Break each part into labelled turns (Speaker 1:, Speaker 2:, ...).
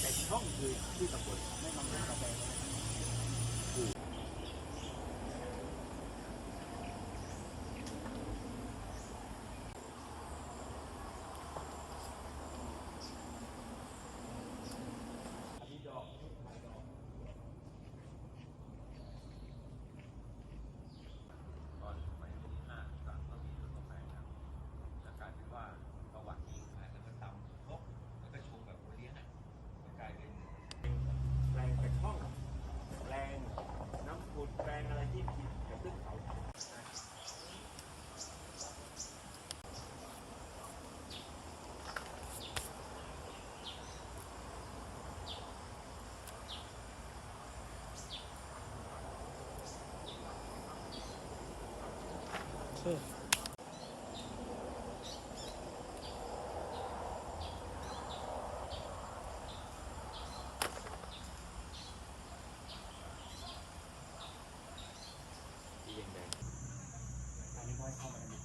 Speaker 1: เป็นช่องคือที่ตำบลไม่มาเล่นกาแฟเลย
Speaker 2: ตอนสมัยรุ่นห้าสามก็มีรุ่นกาแฟครับแต่กลายเป็นว่าประวัตินี้ขายแล้วก็ตำครบแล้วก็ชงแบบโอเลี้ยงอะมันกลายเป็น
Speaker 1: แรงกระช่องแรงน้ำขุดแรงอะไรที่ผิดกับตึ้งเขา
Speaker 2: ที่ยังแดง
Speaker 1: อันนี้ก็ให้เข้ามาในนี้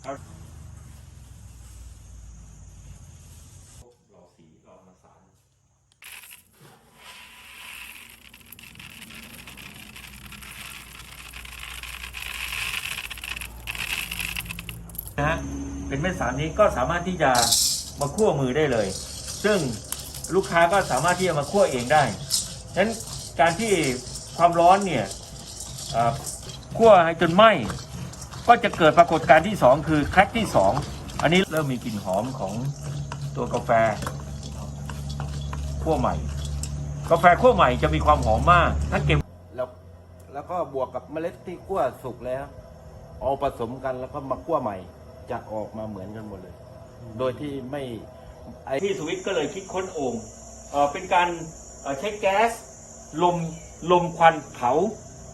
Speaker 2: พวกหล่อสีหล่อมาสาร
Speaker 3: นะฮะเป็นเม็ดสารนี้ก็สามารถที่จะมาคั่วมือได้เลย ซึ่งลูกค้าก็สามารถที่จะมาคั่วเองได้ฉะนั้นการที่ความร้อนเนี่ยคั่วให้จนไหม้ก็จะเกิดปรากฏการณ์ที่สองคือแคร็กที่สองอันนี้เริ่มมีกลิ่นหอมของตัวกาแฟคั่วใหม่ กาแฟคั่วใหม่จะมีความหอมมาก ถ้าเก็บ
Speaker 4: แล้วแล้วก็บวกกับเมล็ดที่คั่วสุกแล้ว เอาผสมกันแล้วก็มาคั่วใหม่ จะออกมาเหมือนกันหมดเลย โดยที่ไม่ไอ
Speaker 3: ที่สวิตก็เลยคิดค้นโอ่งเอ่อเป็นการเอ่อใช้แก๊สลมลมควันเผา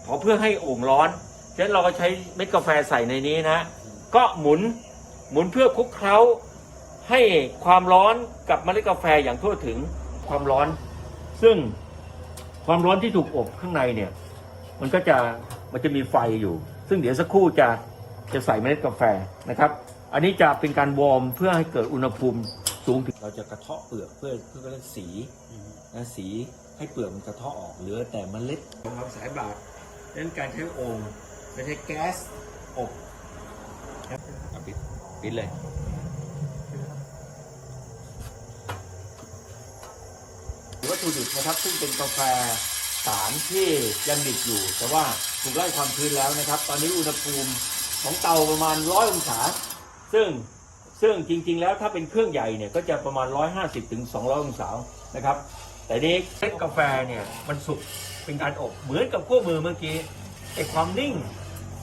Speaker 3: เผาเพื่อให้โอ่งร้อนฉะนั้นเราก็ใช้เม็ดกาแฟใส่ในนี้นะ ก็หมุนหมุนเพื่อคลุกเคล้าให้ความร้อนกับเมล็ดกาแฟอย่างทั่วถึงความร้อน ซึ่งความร้อนที่ถูกอบข้างในเนี่ย มันก็จะมันจะมีไฟอยู่ ซึ่งเดี๋ยวสักครู่จะจะใส่เมล็ดกาแฟนะครับ อันนี้จะเป็นการวอร์มเพื่อให้เกิดอุณหภูมิสูงถึง
Speaker 4: เราจะกระเทาะเปลือกเพื่อเพื่อเรียกสีนะสีให้เปลือกมันกระเทาะออกเหลือแต่เมล็ด
Speaker 3: ของเราสายบาทดังนั้นการใช้โอ่งไม่ใช้แก๊สอบ
Speaker 4: อะปิดปิดเลย
Speaker 3: วัตถุดิบนะครับซึ่งเป็นกาแฟสารที่ยังดิบอยู่ แต่ว่าถูกไล่ความชื้นแล้วนะครับ ตอนนี้อุณหภูมิของเตาประมาณร้อยองศา ซึ่งซึ่งจริง ๆ แล้วถ้าเป็นเครื่องใหญ่เนี่ยก็จะประมาณ 150ถึง200 องศานะครับแต่นี้เม็ดกาแฟเนี่ยมันสุกเป็นการอบเหมือนกับขั้วมือเมื่อกี้ไอความนิ่ง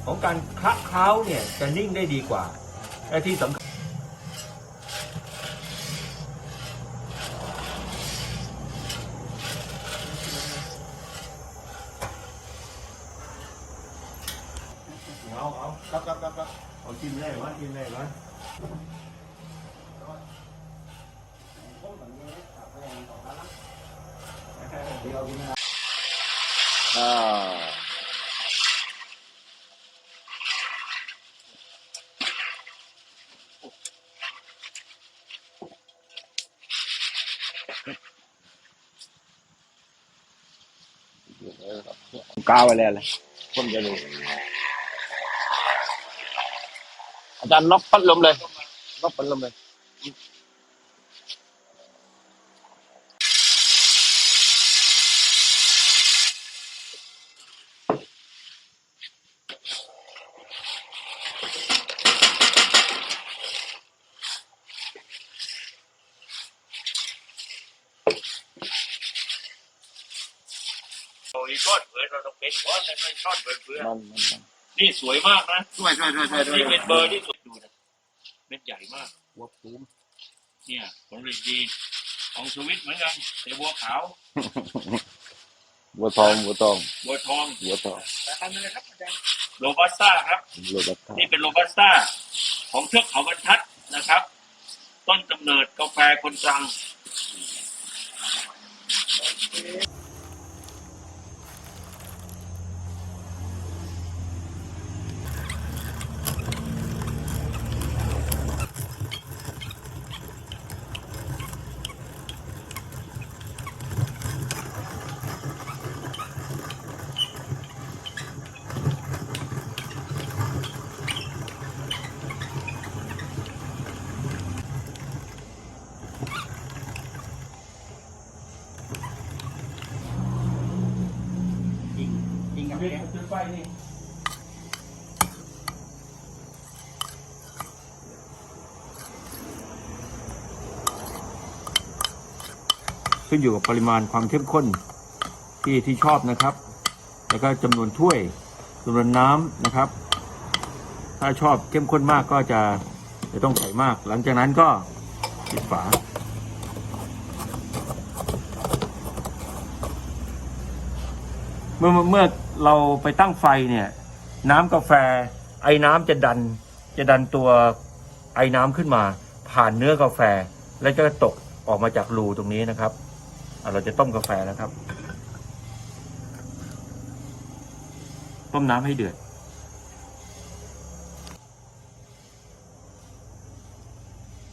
Speaker 3: ของการคละเคล้าเนี่ยจะนิ่งได้ดีกว่าและที่สำคัญ เอาเอา
Speaker 4: ครับครับครับครับ
Speaker 3: เอากินได้ไหมกินได้ไหมเดี๋ยวกินนะ
Speaker 4: อ่า
Speaker 5: กาวไปแล้วเลยผมจะรู้ อาจารย์ล็อกพัดลมเลยล็อกพัดลมเลย
Speaker 3: โอ้ยก้อนเผือเราต้องเป็นก้อนแล้วไม่ช้อนเผือเผือ
Speaker 5: มันมันมัน
Speaker 3: นี่สวยมากนะ
Speaker 4: ช่วยช่วยช่วยช่วยช่วย
Speaker 3: นี่เป็นเบอร์ที่สุดดูนะเม็ดใหญ่มาก
Speaker 4: วัวปูม
Speaker 3: เนี่ยผลผลิตดีของสวิตเหมือนกันแต่บัวขาว
Speaker 5: บัวทองบัวทอง
Speaker 3: บัวทอง
Speaker 5: บัวทอง
Speaker 1: แต่ทำอะไรครับอาจารย์
Speaker 3: โรบัสต้าครับ
Speaker 5: โรบัสต้า
Speaker 3: นี่เป็นโรบัสต้าของเทือกเขาบรรทัดนะครับ ต้นกำเนิดกาแฟคนตรัง เด็กจุดไฟนี่ขึ้นอยู่กับปริมาณความเข้มข้นที่ที่ชอบนะครับ แล้วก็จำนวนถ้วยจำนวนน้ำนะครับ ถ้าชอบเข้มข้นมากก็จะจะต้องใส่มาก หลังจากนั้นก็ปิดฝาเมื่อเมื่อ เราไปตั้งไฟเนี่ย น้ำกาแฟ ไอ้น้ำจะดัน จะดันตัวไอ้น้ำขึ้นมา ผ่านเนื้อกาแฟ แล้วจะตกออกมาจากรูตรงนี้นะครับอะเราจะต้มกาแฟแล้วครับ ต้มน้ำให้เดือด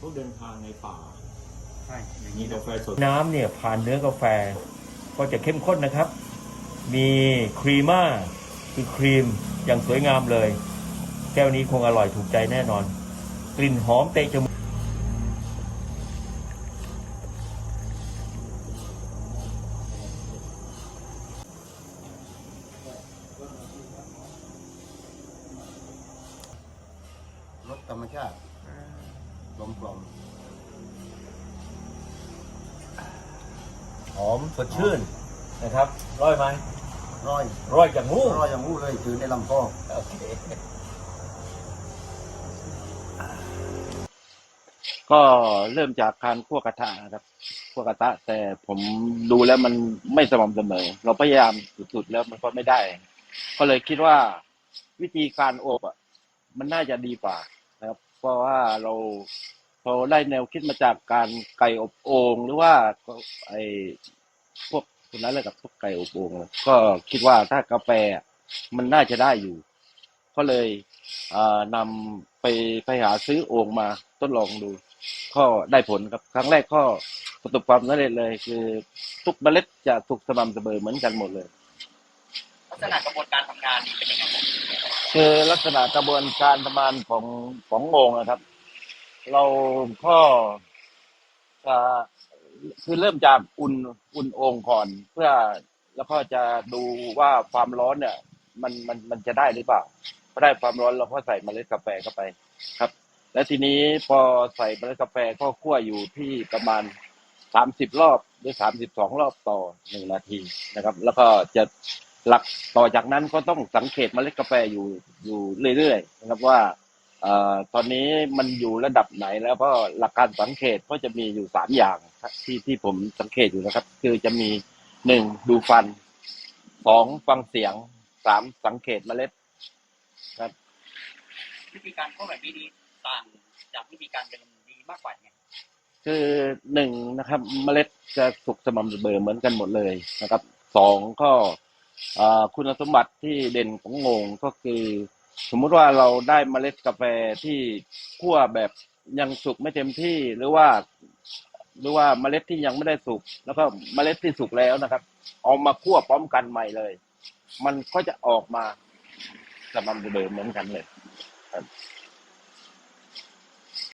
Speaker 3: พวกเดินทางในป่า
Speaker 1: ใช่อย่าง
Speaker 3: มี
Speaker 1: นี้
Speaker 3: กาแฟสดน้ำเนี่ยผ่านเนื้อกาแฟ ก็จะเข้มข้นนะครับ มีครีม่าคือครีมอย่างสวยงามเลย แก้วนี้คงอร่อยถูกใจแน่นอน กลิ่นหอมเตะจมูก
Speaker 4: รสธรรมชาติกลมกล่อม
Speaker 3: หอมสดชื่นนะครับ ร้อยไหม
Speaker 4: ร้อย
Speaker 3: ร้อยจากงู
Speaker 4: ร้อยอย่างงูเลยถือในลำคอ
Speaker 3: โอเค
Speaker 5: ก็เริ่มจากการคั่วกระทะนะครับคั่วกระทะแต่ผมดูแล้วมันไม่สม่ำเสมอ เราพยายามสุดๆแล้วมันก็ไม่ได้ ก็เลยคิดว่าวิธีการอบอะ มันน่าจะดีกว่านะครับ เพราะว่าเราเราได้แนวคิดมาจากการไก่อบโอ่งหรือว่าไอพวก คนนั้นเลยกับพวกไก่อบโอ่งอะก็คิดว่าถ้ากาแฟอะมันน่าจะได้อยู่ ก็เลยเอ่อนำไปไปหาซื้อโอ่งมาทดลองดู ก็ได้ผลครับครั้งแรกก็ประสบความสำเร็จเลย คือทุกเมล็ดจะถูกสม่ำเสมอเหมือนกันหมดเลย
Speaker 6: ลักษณะกระบวนการทำงานนี่เป็นยังไงครับ
Speaker 5: คือลักษณะกระบวนการทำงานของของโอ่งนะครับ เราก็จะ คือเริ่มจากอุ่นอุ่นโอ่งก่อน เพื่อแล้วก็จะดูว่าความร้อนเนี่ย มันมันมันจะได้หรือเปล่าพอได้ความร้อนเราก็ใส่เมล็ดกาแฟเข้าไปครับ และทีนี้พอใส่เมล็ดกาแฟก็คั่วอยู่ที่ประมาณสามสิบรอบหรือสามสิบสองรอบต่อหนึ่งนาทีนะครับ แล้วก็จะหลักต่อจากนั้นก็ต้องสังเกตเมล็ดกาแฟอยู่อยู่เรื่อยๆนะครับว่าเอ่อตอนนี้มันอยู่ระดับไหนแล้วก็หลักการสังเกตก็จะมีอยู่สามอย่าง ที่ที่ผมสังเกตอยู่นะครับ คือจะมีหนึ่งดูฟันสองฟังเสียงสามสังเกตเมล็ด
Speaker 6: วิธีการเข้าแบบนี้ดีต่างจากวิธีการเดิมดีมากกว่าเนี่ย
Speaker 5: คือหนึ่งนะครับ เมล็ดจะสุกสม่ำเสมอเหมือนกันหมดเลยนะครับสองก็เอ่อคุณสมบัติที่เด่นของโงงก็คือ สมมุติว่าเราได้เมล็ดกาแฟที่คั่วแบบยังสุกไม่เต็มที่หรือว่า หรือว่าเมล็ดที่ยังไม่ได้สุกแล้วก็เมล็ดที่สุกแล้วนะครับ เอามาคั่วพร้อมกันใหม่เลย มันก็จะออกมาสม่ำเสมอเหมือนกันเลย